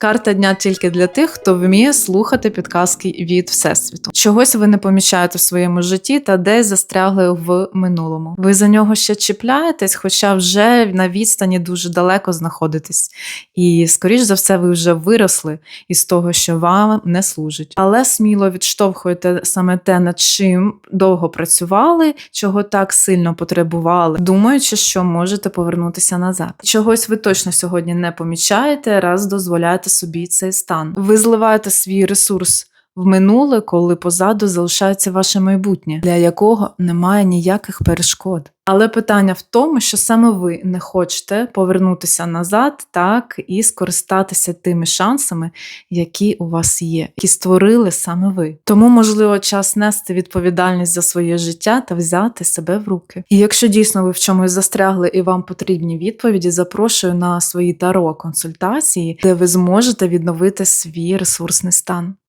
Карта дня тільки для тих, хто вміє слухати підказки від всесвіту. Чогось ви не помічаєте в своєму житті та десь застрягли в минулому. Ви за нього ще чіпляєтесь, хоча вже на відстані дуже далеко знаходитесь. І скоріш за все, ви вже виросли із того, що вам не служить. Але сміло відштовхуєте саме те, над чим довго працювали, чого так сильно потребували, думаючи, що можете повернутися назад. Чогось ви точно сьогодні не помічаєте, раз дозволяєте собі цей стан. Ви зливаєте свій ресурс. В минуле, коли позаду залишається ваше майбутнє, для якого немає ніяких перешкод. Але питання в тому, що саме ви не хочете повернутися назад, так і скористатися тими шансами, які у вас є, які створили саме ви. Тому, можливо, час нести відповідальність за своє життя та взяти себе в руки. І якщо дійсно ви в чомусь застрягли і вам потрібні відповіді, запрошую на свої таро консультації, де ви зможете відновити свій ресурсний стан.